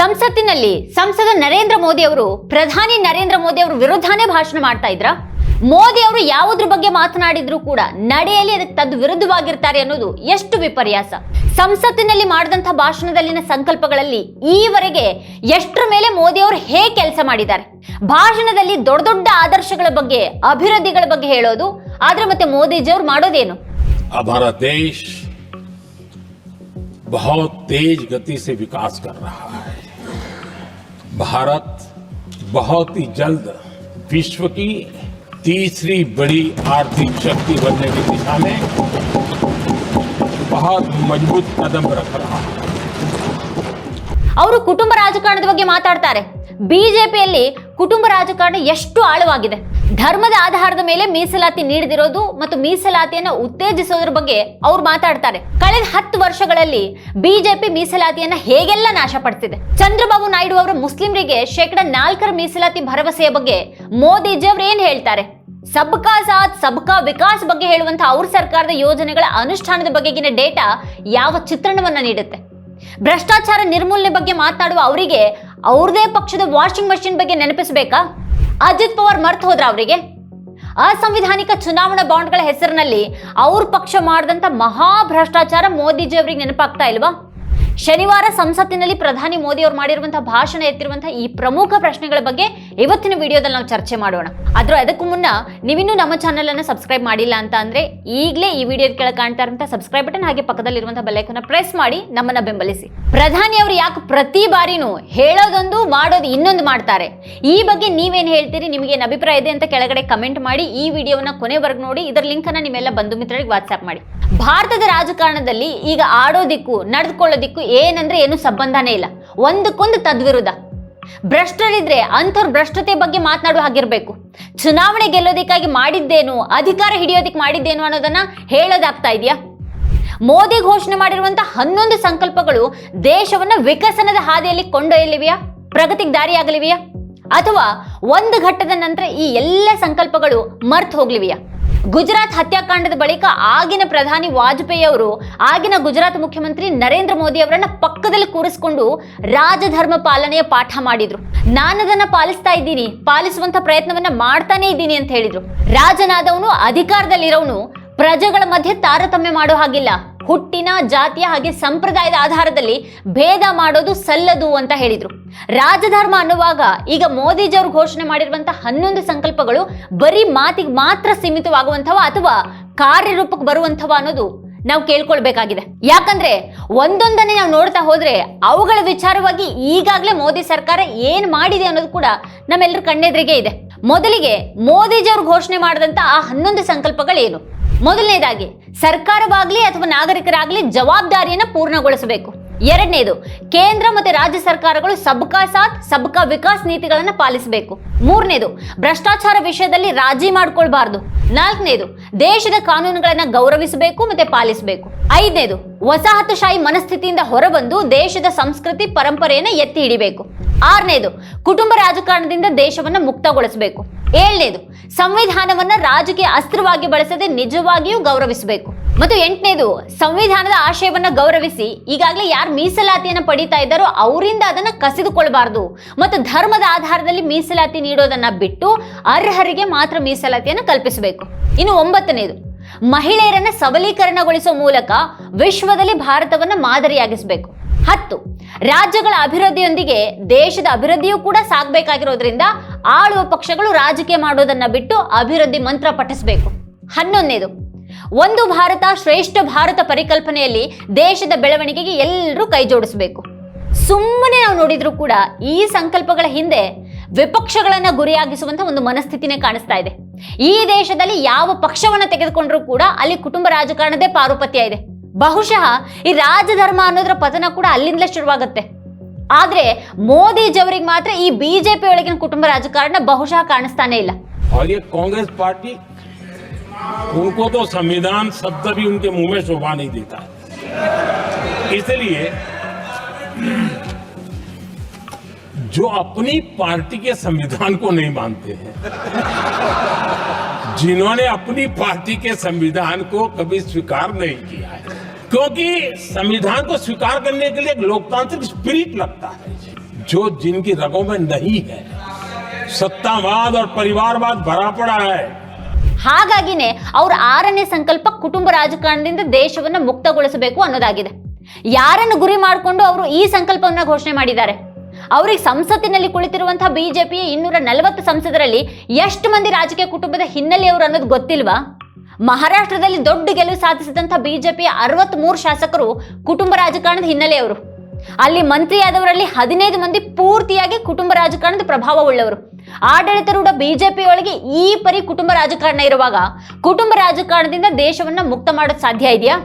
ಸಂಸತ್ತಿನಲ್ಲಿ ಸಂಸದ ನರೇಂದ್ರ ಮೋದಿ ಅವರು ಪ್ರಧಾನಿ ನರೇಂದ್ರ ಮೋದಿ ಅವರು ವಿರುದ್ಧನೇ ಭಾಷಣ ಮಾಡ್ತಾ ಇದ್ರ ಮೋದಿ ಅವರು ಯಾವುದ್ರ ಬಗ್ಗೆ ಮಾತನಾಡಿದ್ರು ಕೂಡ ನಡೆಯಲ್ಲಿ ಅದಕ್ಕೆ ತದ್ ವಿರುದ್ಧವಾಗಿರ್ತಾರೆ ಅನ್ನೋದು ಎಷ್ಟು ವಿಪರ್ಯಾಸ ಸಂಸತ್ತಿನಲ್ಲಿ ಮಾಡಿದಂಥ ಭಾಷಣದಲ್ಲಿನ ಸಂಕಲ್ಪಗಳಲ್ಲಿ ಈವರೆಗೆ ಎಷ್ಟರ ಮೇಲೆ ಮೋದಿ ಅವರು ಹೇಗೆ ಕೆಲಸ ಮಾಡಿದ್ದಾರೆ ಭಾಷಣದಲ್ಲಿ ದೊಡ್ಡ ದೊಡ್ಡ ಆದರ್ಶಗಳ ಬಗ್ಗೆ ಅಭಿವೃದ್ಧಿಗಳ ಬಗ್ಗೆ ಹೇಳೋದು ಆದ್ರೆ ಮತ್ತೆ ಮೋದಿಜಿಯವ್ರು ಮಾಡೋದೇನು अब हमारा देश बहुत तेज गति से विकास कर रहा है भारत बहुत ही जल्द विश्व की तीसरी बड़ी आर्थिक शक्ति बनने की दिशा में बहुत मजबूत कदम रख रहा है ಅವರು ಕುಟುಂಬ ರಾಜಕಾರಣದ ಬಗ್ಗೆ ಮಾತಾಡ್ತಾರೆ ಬಿಜೆಪಿಯಲ್ಲಿ ಕುಟುಂಬ ರಾಜಕಾರಣ ಎಷ್ಟು ಆಳವಾಗಿದೆ. ಧರ್ಮದ ಆಧಾರದ ಮೇಲೆ ಮೀಸಲಾತಿ ನೀಡದಿರೋದು ಮತ್ತು ಮೀಸಲಾತಿಯನ್ನ ಉತ್ತೇಜಿಸೋದ್ರ ಬಗ್ಗೆ ಅವ್ರು ಮಾತಾಡ್ತಾರೆ. ಕಳೆದ ಹತ್ತು ವರ್ಷಗಳಲ್ಲಿ ಬಿಜೆಪಿ ಮೀಸಲಾತಿಯನ್ನ ಹೇಗೆಲ್ಲ ನಾಶಪಡಿಸಿದೆ. ಚಂದ್ರಬಾಬು ನಾಯ್ಡು ಅವರು ಮುಸ್ಲಿಮರಿಗೆ ಶೇಕಡ ನಾಲ್ಕರ ಮೀಸಲಾತಿ ಭರವಸೆಯ ಬಗ್ಗೆ ಮೋದಿಜಿ ಅವರು ಏನ್ ಹೇಳ್ತಾರೆ. ಸಬ್ಕಾ ಸಾಥ್, ಸಬ್ಕಾ ವಿಕಾಸ್ ಬಗ್ಗೆ ಹೇಳುವಂತಹ ಅವ್ರ ಸರ್ಕಾರದ ಯೋಜನೆಗಳ ಅನುಷ್ಠಾನದ ಬಗೆಗಿನ ಡೇಟಾ ಯಾವ ಚಿತ್ರಣವನ್ನ ನೀಡುತ್ತೆ. ಭ್ರಷ್ಟಾಚಾರ ನಿರ್ಮೂಲನೆ ಬಗ್ಗೆ ಮಾತನಾಡುವ ಅವರಿಗೆ ಅವ್ರದೇ ಪಕ್ಷದ ವಾಷಿಂಗ್ ಮಷಿನ್ ಬಗ್ಗೆ ನೆನಪಿಸಬೇಕಾ? ಅಜಿತ್ ಪವಾರ್ ಮರ್ತು ಹೋದ್ರ ಅವರಿಗೆ? ಅಸಂವಿಧಾನಿಕ ಚುನಾವಣಾ ಬಾಂಡ್ಗಳ ಹೆಸರಿನಲ್ಲಿ ಅವ್ರ ಪಕ್ಷ ಮಾಡಿದಂಥ ಮಹಾ ಭ್ರಷ್ಟಾಚಾರ ಮೋದಿಜಿ ಅವರಿಗೆ ನೆನಪಾಗ್ತಾ ಇಲ್ವಾ? ಶನಿವಾರ ಸಂಸತ್ತಿನಲ್ಲಿ ಪ್ರಧಾನಿ ಮೋದಿ ಅವರು ಮಾಡಿರುವಂತಹ ಭಾಷಣ ಎತ್ತಿರುವಂತಹ ಈ ಪ್ರಮುಖ ಪ್ರಶ್ನೆಗಳ ಬಗ್ಗೆ ಇವತ್ತಿನ ವಿಡಿಯೋದಲ್ಲಿ ನಾವು ಚರ್ಚೆ ಮಾಡೋಣ. ಆದರೂ ಅದಕ್ಕೂ ಮುನ್ನ ನೀವಿನ್ನೂ ನಮ್ಮ ಚಾನೆಲ್ ಅನ್ನು ಸಬ್ಸ್ಕ್ರೈಬ್ ಮಾಡಿಲ್ಲ ಅಂತ ಅಂದ್ರೆ ಈಗಲೇ ಈ ವಿಡಿಯೋ ಕೆಳಗೆ ಕಾಣ್ತಾ ಇರುವಂತಹ ಸಬ್ಸ್ಕ್ರೈಬ್ ಬಟನ್ ಹಾಗೆ ಪಕ್ಕದಲ್ಲಿರುವಂತಹ ಬೆಲ್ಲೈಕನ್ನ ಪ್ರೆಸ್ ಮಾಡಿ ನಮ್ಮನ್ನ ಬೆಂಬಲಿಸಿ. ಪ್ರಧಾನಿ ಅವರು ಯಾಕೆ ಪ್ರತಿ ಬಾರಿನೂ ಹೇಳೋದೊಂದು, ಮಾಡೋದು ಇನ್ನೊಂದು ಮಾಡ್ತಾರೆ? ಈ ಬಗ್ಗೆ ನೀವೇನು ಹೇಳ್ತೀರಿ? ನಿಮಗೆ ಏನು ಅಭಿಪ್ರಾಯ ಇದೆ ಅಂತ ಕೆಳಗಡೆ ಕಮೆಂಟ್ ಮಾಡಿ, ಈ ವಿಡಿಯೋವನ್ನ ಕೊನೆವರೆಗೂ ನೋಡಿ, ಇದರ ಲಿಂಕ್ ಅನ್ನ ನಿಮ್ಮೆಲ್ಲ ಬಂಧು ಮಿತ್ರರಿಗೆ ವಾಟ್ಸ್ಆಪ್ ಮಾಡಿ. ಭಾರತದ ರಾಜಕಾರಣದಲ್ಲಿ ಈಗ ಆಡೋದಿಕ್ಕೂ, ನಡೆದುಕೊಳ್ಳೋದಿಕ್ಕೂ ಏನಂದ್ರೆ ಏನು ಸಂಬಂಧನೇ ಇಲ್ಲ. ಒಂದಕ್ಕೊಂದು ತದ್ವಿರುದ್ಧ. ಭ್ರಷ್ಟರಿದ್ರೆ ಅಂಥವ್ರ ಭ್ರಷ್ಟತೆ ಬಗ್ಗೆ ಮಾತನಾಡುವ ಹಾಗಿರ್ಬೇಕು. ಚುನಾವಣೆ ಗೆಲ್ಲೋದಕ್ಕಾಗಿ ಮಾಡಿದ್ದೇನು, ಅಧಿಕಾರ ಹಿಡಿಯೋದಕ್ಕೆ ಮಾಡಿದ್ದೇನು ಅನ್ನೋದನ್ನ ಹೇಳೋದಾಗ್ತಾ ಇದೆಯಾ? ಮೋದಿ ಘೋಷಣೆ ಮಾಡಿರುವಂತಹ ಹನ್ನೊಂದು ಸಂಕಲ್ಪಗಳು ದೇಶವನ್ನ ವಿಕಸನದ ಹಾದಿಯಲ್ಲಿ ಕೊಂಡೊಯ್ಯಲಿವೆಯಾ? ಪ್ರಗತಿಗೆ ದಾರಿಯಾಗಲಿವೆಯಾ? ಅಥವಾ ಒಂದು ಘಟ್ಟದ ನಂತರ ಈ ಎಲ್ಲ ಸಂಕಲ್ಪಗಳು ಮರ್ತು ಹೋಗ್ಲಿವೆಯಾ? ಗುಜರಾತ್ ಹತ್ಯಾಕಾಂಡದ ಬಳಿಕ ಆಗಿನ ಪ್ರಧಾನಿ ವಾಜಪೇಯಿ ಅವರು ಆಗಿನ ಗುಜರಾತ್ ಮುಖ್ಯಮಂತ್ರಿ ನರೇಂದ್ರ ಮೋದಿ ಅವರನ್ನ ಪಕ್ಕದಲ್ಲಿ ಕೂರಿಸಿಕೊಂಡು ರಾಜಧರ್ಮ ಪಾಲನೆಯ ಪಾಠ ಮಾಡಿದ್ರು. ನಾನದನ್ನ ಪಾಲಿಸ್ತಾ ಇದ್ದೀನಿ, ಪಾಲಿಸುವಂತ ಪ್ರಯತ್ನವನ್ನ ಮಾಡ್ತಾನೆ ಇದ್ದೀನಿ ಅಂತ ಹೇಳಿದ್ರು. ರಾಜನಾದವನು, ಅಧಿಕಾರದಲ್ಲಿರೋನು, ಪ್ರಜೆಗಳ ಮಧ್ಯೆ ತಾರತಮ್ಯ ಮಾಡೋ ಹಾಗಿಲ್ಲ. ಹುಟ್ಟಿನ ಜಾತಿಯ ಹಾಗೆ ಸಂಪ್ರದಾಯದ ಆಧಾರದಲ್ಲಿ ಭೇದ ಮಾಡೋದು ಸಲ್ಲದು ಅಂತ ಹೇಳಿದ್ರು. ರಾಜಧರ್ಮ ಅನ್ನುವಾಗ ಈಗ ಮೋದಿಜಿ ಅವರು ಘೋಷಣೆ ಮಾಡಿರುವಂತಹ ಹನ್ನೊಂದು ಸಂಕಲ್ಪಗಳು ಬರೀ ಮಾತಿಗೆ ಮಾತ್ರ ಸೀಮಿತವಾಗುವಂಥವ ಅಥವಾ ಕಾರ್ಯರೂಪಕ್ಕೆ ಬರುವಂಥವ ಅನ್ನೋದು ನಾವು ಕೇಳ್ಕೊಳ್ಬೇಕಾಗಿದೆ. ಯಾಕಂದ್ರೆ ಒಂದೊಂದನ್ನೇ ನಾವು ನೋಡ್ತಾ ಹೋದ್ರೆ ಅವುಗಳ ವಿಚಾರವಾಗಿ ಈಗಾಗಲೇ ಮೋದಿ ಸರ್ಕಾರ ಏನ್ ಮಾಡಿದೆ ಅನ್ನೋದು ಕೂಡ ನಮ್ಮೆಲ್ಲರ ಕಣ್ಣೆದ್ರಿಗೆ ಇದೆ. ಮೊದಲಿಗೆ ಮೋದಿಜಿ ಅವರು ಘೋಷಣೆ ಮಾಡಿದಂತ ಆ ಹನ್ನೊಂದು ಸಂಕಲ್ಪಗಳೇನು? ಮೊದಲನೇದಾಗಿ, ಸರ್ಕಾರವಾಗಲಿ ಅಥವಾ ನಾಗರಿಕರಾಗಲಿ ಜವಾಬ್ದಾರಿಯನ್ನು ಪೂರ್ಣಗೊಳಿಸಬೇಕು. ಎರಡನೇದು, ಕೇಂದ್ರ ಮತ್ತು ರಾಜ್ಯ ಸರ್ಕಾರಗಳು ಸಬ್ಕಾ ಸಾಥ್ ಸಬ್ಕಾ ವಿಕಾಸ್ ನೀತಿಗಳನ್ನು ಪಾಲಿಸಬೇಕು. ಮೂರನೇದು, ಭ್ರಷ್ಟಾಚಾರ ವಿಷಯದಲ್ಲಿ ರಾಜಿ ಮಾಡ್ಕೊಳ್ಬಾರ್ದು. ನಾಲ್ಕನೇದು, ದೇಶದ ಕಾನೂನುಗಳನ್ನು ಗೌರವಿಸಬೇಕು ಮತ್ತೆ ಪಾಲಿಸಬೇಕು. ಐದನೇದು, ವಸಾಹತುಶಾಹಿ ಮನಸ್ಥಿತಿಯಿಂದ ಹೊರಬಂದು ದೇಶದ ಸಂಸ್ಕೃತಿ ಪರಂಪರೆಯನ್ನು ಎತ್ತಿ ಹಿಡಿಬೇಕು. ಆರನೇದು, ಕುಟುಂಬ ರಾಜಕಾರಣದಿಂದ ದೇಶವನ್ನು ಮುಕ್ತಗೊಳಿಸಬೇಕು. ಏಳನೇದು, ಸಂವಿಧಾನವನ್ನ ರಾಜಕೀಯ ಅಸ್ತ್ರವಾಗಿ ಬಳಸದೆ ನಿಜವಾಗಿಯೂ ಗೌರವಿಸಬೇಕು. ಮತ್ತು ಎಂಟನೇದು, ಸಂವಿಧಾನದ ಆಶಯವನ್ನ ಗೌರವಿಸಿ, ಈಗಾಗಲೇ ಯಾರು ಮೀಸಲಾತಿಯನ್ನು ಪಡೀತಾ ಇದ್ದಾರೋ ಅವರಿಂದ ಅದನ್ನ ಕಸಿದುಕೊಳ್ಬಾರ್ದು. ಮತ್ತು ಧರ್ಮದ ಆಧಾರದಲ್ಲಿ ಮೀಸಲಾತಿ ನೀಡೋದನ್ನ ಬಿಟ್ಟು ಅರ್ಹರಿಗೆ ಮಾತ್ರ ಮೀಸಲಾತಿಯನ್ನು ಕಲ್ಪಿಸಬೇಕು. ಇನ್ನು ಒಂಬತ್ತನೇದು, ಮಹಿಳೆಯರನ್ನ ಸಬಲೀಕರಣಗೊಳಿಸುವ ಮೂಲಕ ವಿಶ್ವದಲ್ಲಿ ಭಾರತವನ್ನ ಮಾದರಿಯಾಗಿಸಬೇಕು. ಹತ್ತು. ರಾಜ್ಯಗಳ ಅಭಿವೃದ್ಧಿಯೊಂದಿಗೆ ದೇಶದ ಅಭಿವೃದ್ಧಿಯೂ ಕೂಡ ಸಾಗಬೇಕಾಗಿರೋದ್ರಿಂದ ಆಳುವ ಪಕ್ಷಗಳು ರಾಜಕೀಯ ಮಾಡೋದನ್ನ ಬಿಟ್ಟು ಅಭಿವೃದ್ಧಿ ಮಂತ್ರ ಪಠಿಸಬೇಕು. ಹನ್ನೊಂದನೇದು. ಒಂದು ಭಾರತ ಶ್ರೇಷ್ಠ ಭಾರತ ಪರಿಕಲ್ಪನೆಯಲ್ಲಿ ದೇಶದ ಬೆಳವಣಿಗೆಗೆ ಎಲ್ಲರೂ ಕೈ ಜೋಡಿಸಬೇಕು. ಸುಮ್ಮನೆ ನಾವು ನೋಡಿದ್ರು ಕೂಡ ಈ ಸಂಕಲ್ಪಗಳ ಹಿಂದೆ ವಿಪಕ್ಷಗಳನ್ನ ಗುರಿಯಾಗಿಸುವಂತ ಒಂದು ಮನಸ್ಥಿತಿನೇ ಕಾಣಿಸ್ತಾ ಇದೆ. ಈ ದೇಶದಲ್ಲಿ ಯಾವ ಪಕ್ಷವನ್ನ ತೆಗೆದುಕೊಂಡ್ರೂ ಕೂಡ ಅಲ್ಲಿ ಕುಟುಂಬ ರಾಜಕಾರಣದೇ ಪಾರುಪತ್ಯ ಇದೆ. ಬಹುಶಃ ಈ ರಾಜಧರ್ಮ ಅನ್ನೋದ್ರ ಪತನ ಕೂಡ ಅಲ್ಲಿಂದಲೇ ಶುರುವಾಗುತ್ತೆ ಆದ್ರೆ ಮೋದಿಜಿಯವರಿಗೆ ಮಾತ್ರ ಈ ಬಿಜೆಪಿ ಒಳಗಿನ ಕುಟುಂಬ ರಾಜಕಾರಣ ಬಹುಶಃ ಕಾಣಿಸ್ತಾನೆ ಇಲ್ಲ और ये कांग्रेस पार्टी उनको तो संविधान शब्द भी उनके मुंह में शोभा नहीं देता है इसलिए जो अपनी पार्टी के संविधान को नहीं मानते हैं जिन्होंने अपनी पार्टी के संविधान को कभी स्वीकार नहीं किया है क्योंकि संविधान को स्वीकार करने के लिए एक लोकतांत्रिक स्पिरिट लगता है जो जिनकी रगों में नहीं है सत्तावाद और परिवारवाद भरा पड़ा है ಹಾಗಾಗಿನೇ ಅವ್ರ ಆರನೇ ಸಂಕಲ್ಪ ಕುಟುಂಬ ರಾಜಕಾರಣದಿಂದ ದೇಶವನ್ನ ಮುಕ್ತಗೊಳಿಸಬೇಕು ಅನ್ನೋದಾಗಿದೆ ಯಾರನ್ನು ಗುರಿ ಮಾಡಿಕೊಂಡು ಅವರು ಈ ಸಂಕಲ್ಪವನ್ನ ಘೋಷಣೆ ಮಾಡಿದ್ದಾರೆ ಅವ್ರಿಗೆ ಸಂಸತ್ತಿನಲ್ಲಿ ಕುಳಿತಿರುವಂತಹ ಬಿಜೆಪಿಯ ಇನ್ನೂರ ನಲವತ್ತು ಸಂಸದರಲ್ಲಿ ಎಷ್ಟು ಮಂದಿ ರಾಜಕೀಯ ಕುಟುಂಬದ ಹಿನ್ನೆಲೆಯವರು ಅನ್ನೋದು ಗೊತ್ತಿಲ್ವಾ ಮಹಾರಾಷ್ಟ್ರದಲ್ಲಿ ದೊಡ್ಡ ಗೆಲುವು ಸಾಧಿಸಿದಂಥ ಬಿಜೆಪಿಯ ಅರವತ್ಮೂರು ಶಾಸಕರು ಕುಟುಂಬ ರಾಜಕಾರಣದ ಹಿನ್ನೆಲೆಯವರು. ಅಲ್ಲಿ ಮಂತ್ರಿಯಾದವರಲ್ಲಿ ಹದಿನೈದು ಮಂದಿ ಪೂರ್ತಿಯಾಗಿ ಕುಟುಂಬ ರಾಜಕಾರಣದ ಪ್ರಭಾವವುಳ್ಳವರು. ಆಡಳಿತರೂಢ ಬಿಜೆಪಿ ಒಳಗೆ ಈ ಪರಿ ಕುಟುಂಬ ರಾಜಕಾರಣ ಇರುವಾಗ ಕುಟುಂಬ ರಾಜಕಾರಣದಿಂದ ದೇಶವನ್ನ ಮುಕ್ತ ಮಾಡೋದು ಸಾಧ್ಯ ಇದೆಯಾ?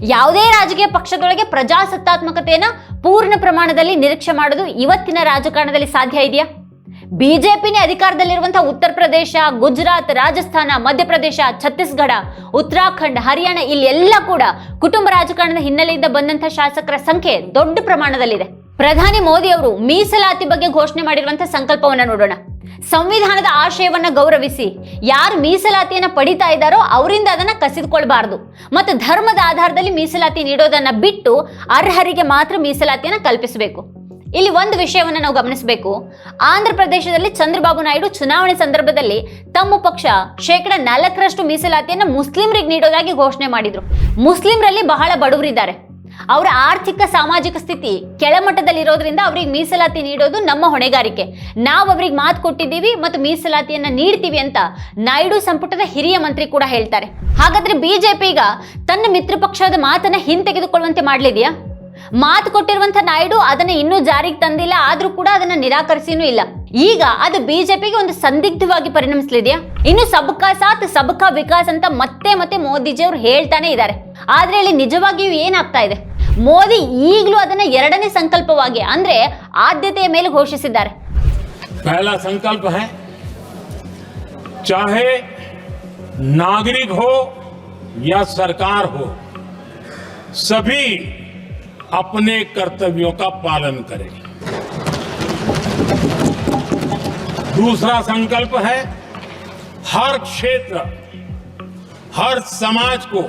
ಯಾವುದೇ ರಾಜಕೀಯ ಪಕ್ಷದೊಳಗೆ ಪ್ರಜಾಸತ್ತಾತ್ಮಕತೆಯನ್ನ ಪೂರ್ಣ ಪ್ರಮಾಣದಲ್ಲಿ ನಿರೀಕ್ಷೆ ಮಾಡೋದು ಇವತ್ತಿನ ರಾಜಕಾರಣದಲ್ಲಿ ಸಾಧ್ಯ ಇದೆಯಾ? ಬಿಜೆಪಿನೇ ಅಧಿಕಾರದಲ್ಲಿರುವಂತಹ ಉತ್ತರ ಪ್ರದೇಶ, ಗುಜರಾತ್, ರಾಜಸ್ಥಾನ, ಮಧ್ಯಪ್ರದೇಶ, ಛತ್ತೀಸ್ಗಢ, ಉತ್ತರಾಖಂಡ್, ಹರಿಯಾಣ, ಇಲ್ಲಿ ಎಲ್ಲ ಕೂಡ ಕುಟುಂಬ ರಾಜಕಾರಣದ ಹಿನ್ನೆಲೆಯಿಂದ ಬಂದಂತಹ ಶಾಸಕರ ಸಂಖ್ಯೆ ದೊಡ್ಡ ಪ್ರಮಾಣದಲ್ಲಿದೆ. ಪ್ರಧಾನಿ ಮೋದಿ ಅವರು ಮೀಸಲಾತಿ ಬಗ್ಗೆ ಘೋಷಣೆ ಮಾಡಿರುವಂತಹ ಸಂಕಲ್ಪವನ್ನ ನೋಡೋಣ. ಸಂವಿಧಾನದ ಆಶಯವನ್ನ ಗೌರವಿಸಿ, ಯಾರು ಮೀಸಲಾತಿಯನ್ನ ಪಡಿತಾ ಇದ್ದಾರೋ ಅವರಿಂದ ಅದನ್ನ ಕಸಿದುಕೊಳ್ಬಾರ್ದು. ಮತ್ತು ಧರ್ಮದ ಆಧಾರದಲ್ಲಿ ಮೀಸಲಾತಿ ನೀಡೋದನ್ನ ಬಿಟ್ಟು ಅರ್ಹರಿಗೆ ಮಾತ್ರ ಮೀಸಲಾತಿಯನ್ನ ಕಲ್ಪಿಸಬೇಕು. ಇಲ್ಲಿ ಒಂದು ವಿಷಯವನ್ನು ನಾವು ಗಮನಿಸಬೇಕು. ಆಂಧ್ರ ಪ್ರದೇಶದಲ್ಲಿ ಚಂದ್ರಬಾಬು ನಾಯ್ಡು ಚುನಾವಣೆ ಸಂದರ್ಭದಲ್ಲಿ ತಮ್ಮ ಪಕ್ಷ ಶೇಕಡ ನಾಲ್ಕರಷ್ಟು ಮೀಸಲಾತಿಯನ್ನು ಮುಸ್ಲಿಮರಿಗೆ ನೀಡೋದಾಗಿ ಘೋಷಣೆ ಮಾಡಿದ್ರು. ಮುಸ್ಲಿಮರಲ್ಲಿ ಬಹಳ ಬಡವರಿದ್ದಾರೆ. ಅವರ ಆರ್ಥಿಕ ಸಾಮಾಜಿಕ ಸ್ಥಿತಿ ಕೆಳಮಟ್ಟದಲ್ಲಿರೋದ್ರಿಂದ ಅವ್ರಿಗೆ ಮೀಸಲಾತಿ ನೀಡೋದು ನಮ್ಮ ಹೊಣೆಗಾರಿಕೆ. ನಾವು ಅವ್ರಿಗೆ ಮಾತು ಕೊಟ್ಟಿದ್ದೀವಿ ಮತ್ತು ಮೀಸಲಾತಿಯನ್ನು ನೀಡ್ತೀವಿ ಅಂತ ನಾಯ್ಡು ಸಂಪುಟದ ಹಿರಿಯ ಮಂತ್ರಿ ಕೂಡ ಹೇಳ್ತಾರೆ. ಹಾಗಾದ್ರೆ ಬಿಜೆಪಿ ಈಗ ತನ್ನ ಮಿತ್ರ ಪಕ್ಷದ ಮಾತನ್ನ ಹಿಂತೆಗೆದುಕೊಳ್ಳುವಂತೆ ಮಾಡ್ಲಿದೆಯಾ? ಮಾತು ಕೊಟ್ಟಿರುವಂತ ನಾಯ್ಡು ಅದನ್ನ ಇನ್ನೂ ಜಾರಿಗೆ ತಂದಿಲ್ಲ ಆದ್ರೂ ಕೂಡ ಅದನ್ನ ನಿರಾಕರಿಸಿನೂ ಇಲ್ಲ ಈಗ ಅದು ಬಿಜೆಪಿಗೆ ಒಂದು ಸಂದಿಗ್ಧವಾಗಿ ಪರಿಣಮಿಸಲಿದೆಯಾ ಇನ್ನು ಸಬ್ಕಾ ಸಾಥ್ ಸಬ್ಕಾ ವಿಕಾಸ್ ಅಂತ ಮತ್ತೆ ಮತ್ತೆ ಮೋದಿಜಿ ಅವರು ಹೇಳ್ತಾನೆ ಇದ್ದಾರೆ ಆದ್ರೆ ಇಲ್ಲಿ ನಿಜವಾಗಿಯೂ ಏನಾಗ್ತಾ ಇದೆ ಮೋದಿ ಈಗಲೂ ಅದನ್ನ ಎರಡನೇ ಸಂಕಲ್ಪವಾಗಿ ಅಂದ್ರೆ ಆದ್ಯತೆಯ ಮೇಲೆ ಘೋಷಿಸಿದ್ದಾರೆ पहला संकल्प है चाहे नागरिक हो या सरकार हो सभी अपने कर्तव्यों का पालन करें। दूसरा संकल्प है, हर क्षेत्र, हर समाज को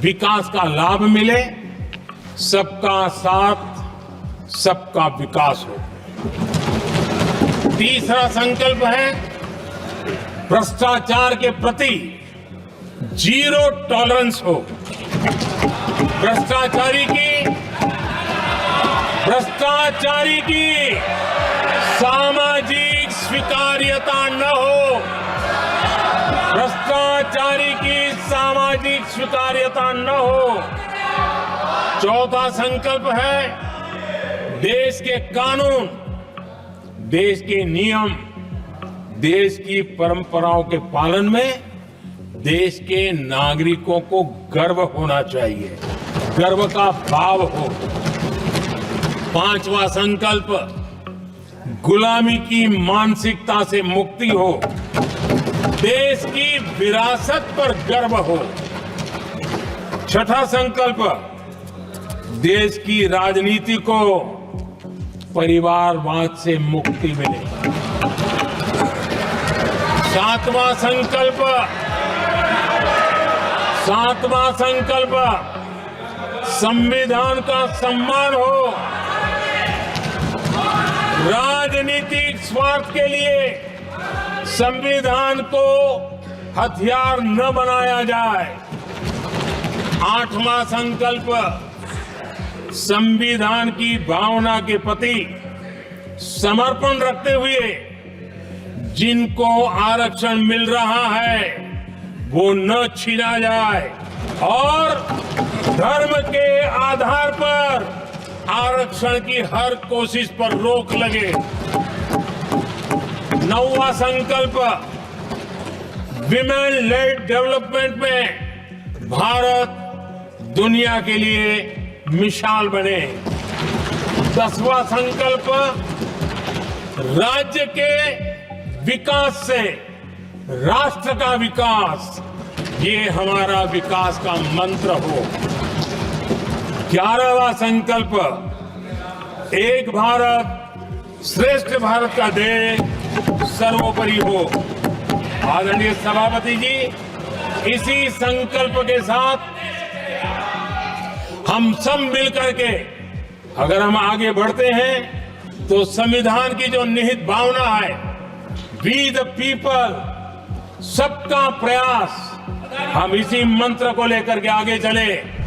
विकास का लाभ मिले, सबका साथ, सबका विकास हो। तीसरा संकल्प है, भ्रष्टाचार के प्रति ज़ीरो टॉलरेंस हो। भ्रष्टाचारी की भ्रष्टाचारी की सामाजिक स्वीकार्यता न हो, भ्रष्टाचारी की सामाजिक स्वीकार्यता न हो, चौथा संकल्प है देश के कानून, देश के नियम, देश की परंपराओं के पालन में देश के नागरिकों को गर्व होना चाहिए, गर्व का भाव हो। पांचवा संकल्प, गुलामी की मानसिकता से मुक्ति हो, देश की विरासत पर गर्व हो। छठा संकल्प, देश की राजनीति को परिवारवाद से मुक्ति मिले। सातवां संकल्प सातवां संकल्प, संविधान का सम्मान हो। राजनीतिक स्वार्थ के लिए संविधान को हथियार न बनाया जाए। आठवां संकल्प, संविधान की भावना के प्रति समर्पण रखते हुए जिनको आरक्षण मिल रहा है, वो न छीना जाए। और धर्म के आधार पर आरक्षण की हर कोशिश पर रोक लगे। नौवा संकल्प विमेन लेड डेवलपमेंट में भारत दुनिया के लिए मिसाल बने। दसवां संकल्प, राज्य के विकास से राष्ट्र का विकास। ये हमारा विकास का मंत्र हो। ग्यारहवा संकल्प। एक भारत, श्रेष्ठ भारत का ध्येय सर्वोपरि हो। आदरणीय सभापति जी, इसी संकल्प के साथ हम सब मिलकर के अगर हम आगे बढ़ते हैं तो संविधान की जो निहित भावना है वी द पीपल सबका प्रयास, हम इसी मंत्र को लेकर के आगे चले।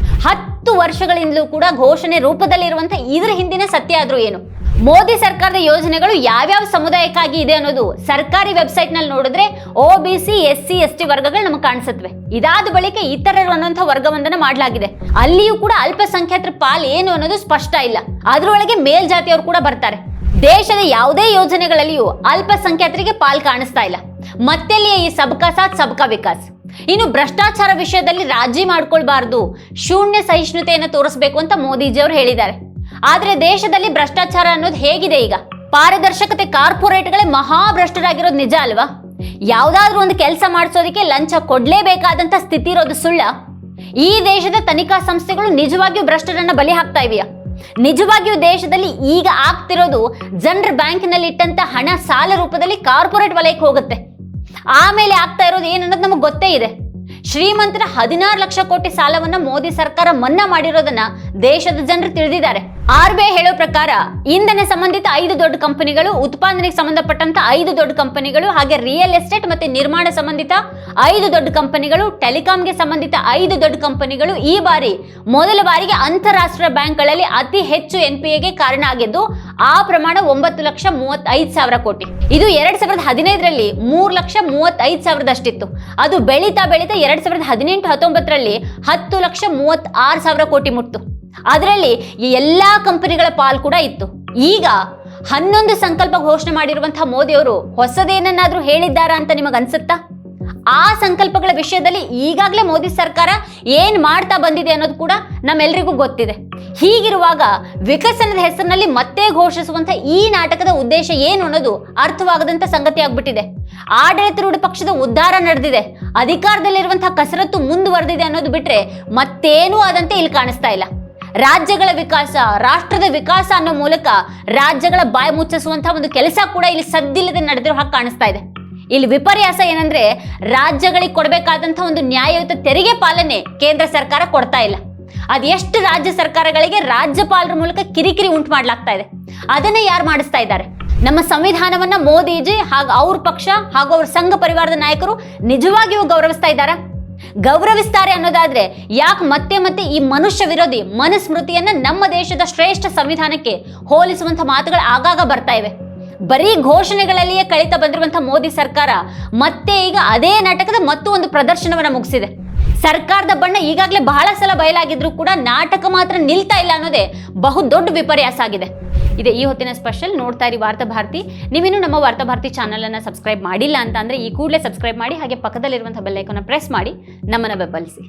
ಹತ್ತು ವರ್ಷಗಳಿಂದಲೂ ಕೂಡ ಘೋಷಣೆ ರೂಪದಲ್ಲಿರುವಂತ ಇದರ ಹಿಂದಿನ ಸತ್ಯ ಆದ್ರೂ ಏನು? ಮೋದಿ ಸರ್ಕಾರದ ಯೋಜನೆಗಳು ಯಾವ್ಯಾವ ಸಮುದಾಯಕ್ಕಾಗಿ ಇದೆ ಅನ್ನೋದು ಸರ್ಕಾರಿ ವೆಬ್ಸೈಟ್ನಲ್ಲಿ ನೋಡಿದ್ರೆ O B C S C S T ವರ್ಗಗಳು ನಮಗೆ ಕಾಣಿಸುತ್ತವೆ. ಇದಾದ ಬಳಿಕ ಇತರರು ಅನ್ನುವಂಥ ವರ್ಗವೊಂದನ್ನು ಮಾಡಲಾಗಿದೆ. ಅಲ್ಲಿಯೂ ಕೂಡ ಅಲ್ಪಸಂಖ್ಯಾತರ ಪಾಲ್ ಏನು ಅನ್ನೋದು ಸ್ಪಷ್ಟ ಇಲ್ಲ. ಅದರೊಳಗೆ ಮೇಲ್ಜಾತಿಯವರು ಕೂಡ ಬರ್ತಾರೆ. ದೇಶದ ಯಾವುದೇ ಯೋಜನೆಗಳಲ್ಲಿಯೂ ಅಲ್ಪಸಂಖ್ಯಾತರಿಗೆ ಪಾಲ್ ಕಾಣಿಸ್ತಾ ಇಲ್ಲ. ಮತ್ತೆಲ್ಲಿಯೇ ಈ ಸಬ್ಕಾ ಸಾಥ್, ಸಬ್ಕಾ ವಿಕಾಸ್? ಇನ್ನು ಭ್ರಷ್ಟಾಚಾರ ವಿಷಯದಲ್ಲಿ ರಾಜಿ ಮಾಡ್ಕೊಳ್ಬಾರ್ದು. ಶೂನ್ಯ ಸಹಿಷ್ಣುತೆಯನ್ನು ತೋರಿಸಬೇಕು ಅಂತ ಮೋದಿಜಿ ಅವರು ಹೇಳಿದ್ದಾರೆ. ಆದ್ರೆ ದೇಶದಲ್ಲಿ ಭ್ರಷ್ಟಾಚಾರ ಅನ್ನೋದು ಹೇಗಿದೆ ಈಗ? ಪಾರದರ್ಶಕತೆ ಕಾರ್ಪೊರೇಟ್ಗಳೇ ಮಹಾಭ್ರಷ್ಟರಾಗಿರೋದು ನಿಜ ಅಲ್ವಾ? ಯಾವ್ದಾದ್ರೂ ಒಂದು ಕೆಲಸ ಮಾಡಿಸೋದಕ್ಕೆ ಲಂಚ ಕೊಡ್ಲೇಬೇಕಾದಂತ ಸ್ಥಿತಿ ಇರೋದು ಸುಳ್ಳ? ಈ ದೇಶದ ತನಿಖಾ ಸಂಸ್ಥೆಗಳು ನಿಜವಾಗಿಯೂ ಭ್ರಷ್ಟರನ್ನ ಬಲಿ ಹಾಕ್ತಾ ಇವೆಯಾ? ನಿಜವಾಗಿಯೂ ದೇಶದಲ್ಲಿ ಈಗ ಆಗ್ತಿರೋದು ಜನರ ಬ್ಯಾಂಕ್ನಲ್ಲಿ ಇಟ್ಟಂತ ಹಣ ಸಾಲ ರೂಪದಲ್ಲಿ ಕಾರ್ಪೊರೇಟ್ ವಲಯಕ್ಕೆ ಹೋಗುತ್ತೆ. ಆಮೇಲೆ ಆಗ್ತಾ ಇರೋದು ಏನನ್ನೋದು ನಮಗೆ ಗೊತ್ತೇ ಇದೆ. ಶ್ರೀಮಂತರ ಹದಿನಾರು ಲಕ್ಷ ಕೋಟಿ ಸಾಲವನ್ನ ಮೋದಿ ಸರ್ಕಾರ ಮನ್ನಾ ಮಾಡಿರೋದನ್ನ ದೇಶದ ಜನರು ತಿಳಿದಿದ್ದಾರೆ. ಆರ್ ಬಿ ಐ ಹೇಳೋ ಪ್ರಕಾರ ಇಂಧನ ಸಂಬಂಧಿತ ಐದು ದೊಡ್ಡ ಕಂಪನಿಗಳು, ಉತ್ಪಾದನೆಗೆ ಸಂಬಂಧಪಟ್ಟಂತ ಐದು ದೊಡ್ಡ ಕಂಪನಿಗಳು ಹಾಗೆ ರಿಯಲ್ ಎಸ್ಟೇಟ್ ಮತ್ತೆ ನಿರ್ಮಾಣ ಸಂಬಂಧಿತ ಐದು ದೊಡ್ಡ ಕಂಪನಿಗಳು ಟೆಲಿಕಾಂಗೆ ಸಂಬಂಧಿತ ಐದು ದೊಡ್ಡ ಕಂಪನಿಗಳು ಈ ಬಾರಿ ಮೊದಲ ಬಾರಿಗೆ ಅಂತಾರಾಷ್ಟ್ರೀಯ ಬ್ಯಾಂಕ್ಗಳಲ್ಲಿ ಅತಿ ಹೆಚ್ಚು ಎನ್ ಪಿ ಎಗೆ ಕಾರಣ ಆಗಿದ್ದು, ಆ ಪ್ರಮಾಣ ಒಂಬತ್ತು ಲಕ್ಷ ಮೂವತ್ತೈದು ಸಾವಿರ ಕೋಟಿ. ಇದು ಎರಡ್ ಸಾವಿರದ ಹದಿನೈದರಲ್ಲಿ ಮೂರು ಲಕ್ಷ ಮೂವತ್ತೈದು ಸಾವಿರದಷ್ಟಿತ್ತು. ಅದು ಬೆಳೀತಾ ಬೆಳೀತಾ ಎರಡ್ ಸಾವಿರದ ಹದಿನೆಂಟು ಹತ್ತೊಂಬತ್ತರಲ್ಲಿ ಹತ್ತು ಲಕ್ಷ ಮೂವತ್ತಾರು ಸಾವಿರ ಕೋಟಿ ಮುಟ್ತು. ಅದರಲ್ಲಿ ಈ ಎಲ್ಲಾ ಕಂಪನಿಗಳ ಪಾಲ್ ಕೂಡ ಇತ್ತು. ಈಗ ಹನ್ನೊಂದು ಸಂಕಲ್ಪ ಘೋಷಣೆ ಮಾಡಿರುವಂತಹ ಮೋದಿಯವರು ಹೊಸದೇನನ್ನಾದ್ರೂ ಹೇಳಿದ್ದಾರಾ ಅಂತ ನಿಮಗೆ ಅನ್ಸುತ್ತಾ ಆ ಸಂಕಲ್ಪಗಳ ವಿಷಯದಲ್ಲಿ ಈಗಾಗಲೇ ಮೋದಿ ಸರ್ಕಾರ ಏನ್ ಮಾಡ್ತಾ ಬಂದಿದೆ ಅನ್ನೋದು ಕೂಡ ನಮ್ಮೆಲ್ಲರಿಗೂ ಗೊತ್ತಿದೆ. ಹೀಗಿರುವಾಗ ವಿಕಸನದ ಹೆಸರಿನಲ್ಲಿ ಮತ್ತೆ ಘೋಷಿಸುವಂತ ಈ ನಾಟಕದ ಉದ್ದೇಶ ಏನು ಅನ್ನೋದು ಅರ್ಥವಾಗದಂತ ಸಂಗತಿ ಆಗ್ಬಿಟ್ಟಿದೆ. ಆಡಳಿತಾರೂಢ ಪಕ್ಷದ ಉದ್ಧಾರ ನಡೆದಿದೆ. ಅಧಿಕಾರದಲ್ಲಿರುವಂತಹ ಕಸರತ್ತು ಮುಂದುವರೆದಿದೆ ಅನ್ನೋದು ಬಿಟ್ರೆ ಮತ್ತೇನೂ ಆದಂತೆ ಇಲ್ಲಿ ಕಾಣಿಸ್ತಾ ಇಲ್ಲ. ರಾಜ್ಯಗಳ ವಿಕಾಸ, ರಾಷ್ಟ್ರದ ವಿಕಾಸ ಅನ್ನೋ ಮೂಲಕ ರಾಜ್ಯಗಳ ಬಾಯಿ ಮುಚ್ಚಿಸುವಂತಹ ಒಂದು ಕೆಲಸ ಕೂಡ ಇಲ್ಲಿ ಸದ್ದಿಲ್ಲದೆ ನಡೆದಿರುವ ಹಾಗೆ ಕಾಣಿಸ್ತಾ ಇದೆ. ಇಲ್ಲಿ ವಿಪರ್ಯಾಸ ಏನಂದ್ರೆ ರಾಜ್ಯಗಳಿಗೆ ಕೊಡಬೇಕಾದಂತಹ ಒಂದು ನ್ಯಾಯಯುತ ತೆರಿಗೆ ಪಾಲನೆ ಕೇಂದ್ರ ಸರ್ಕಾರ ಕೊಡ್ತಾ ಇಲ್ಲ. ಅದೆಷ್ಟು ರಾಜ್ಯ ಸರ್ಕಾರಗಳಿಗೆ ರಾಜ್ಯಪಾಲರ ಮೂಲಕ ಕಿರಿಕಿರಿ ಉಂಟು ಮಾಡ್ಲಾಗ್ತಾ ಇದೆ. ಅದನ್ನೇ ಯಾರು ಮಾಡಿಸ್ತಾ ಇದ್ದಾರೆ? ನಮ್ಮ ಸಂವಿಧಾನವನ್ನ ಮೋದಿಜಿ ಹಾಗೂ ಅವ್ರ ಪಕ್ಷ ಹಾಗೂ ಅವ್ರ ಸಂಘ ಪರಿವಾರದ ನಾಯಕರು ನಿಜವಾಗಿಯೂ ಗೌರವಿಸ್ತಾ ಇದ್ದಾರೆ? ಗೌರವಿಸ್ತಾರೆ ಅನ್ನೋದಾದ್ರೆ ಯಾಕೆ ಮತ್ತೆ ಮತ್ತೆ ಈ ಮನುಷ್ಯ ವಿರೋಧಿ ಮನುಸ್ಮೃತಿಯನ್ನ ನಮ್ಮ ದೇಶದ ಶ್ರೇಷ್ಠ ಸಂವಿಧಾನಕ್ಕೆ ಹೋಲಿಸುವಂತ ಮಾತುಗಳು ಆಗಾಗ ಬರ್ತಾ ಇವೆ. ಬರೀ ಘೋಷಣೆಗಳಲ್ಲಿಯೇ ಕಳಿತ ಬಂದಿರುವಂತಹ ಮೋದಿ ಸರ್ಕಾರ ಮತ್ತೆ ಈಗ ಅದೇ ನಾಟಕದ ಮತ್ತೊಂದು ಒಂದು ಪ್ರದರ್ಶನವನ್ನ ಮುಗಿಸಿದೆ. ಸರ್ಕಾರದ ಬಣ್ಣ ಈಗಾಗಲೇ ಬಹಳ ಸಲ ಬಯಲಾಗಿದ್ರು ಕೂಡ ನಾಟಕ ಮಾತ್ರ ನಿಲ್ತಾ ಇಲ್ಲ ಅನ್ನೋದೇ ಬಹು ದೊಡ್ಡ ವಿಪರ್ಯಾಸ ಆಗಿದೆ. ಇದೆ ಈ ಹೊತ್ತಿನ ಸ್ಪೆಷಲ್ ನೋಡ್ತಾ ಇರಿ ವಾರ್ತಾ ಭಾರತಿ. ನೀವಿನ್ನೂ ನಮ್ಮ ವಾರ್ತಾ ಭಾರತಿ ಚಾನಲ್ ಅನ್ನ ಸಬ್ಸ್ಕ್ರೈಬ್ ಮಾಡಿಲ್ಲ ಅಂತ ಅಂದ್ರೆ ಈ ಕೂಡಲೇ ಸಬ್ಸ್ಕ್ರೈಬ್ ಮಾಡಿ ಹಾಗೆ ಪಕ್ಕದಲ್ಲಿರುವಂತಹ ಬೆಲ್ಲೈಕನ್ನ ಪ್ರೆಸ್ ಮಾಡಿ ನಮ್ಮನ್ನ ಬೆಂಬಲಿಸಿ.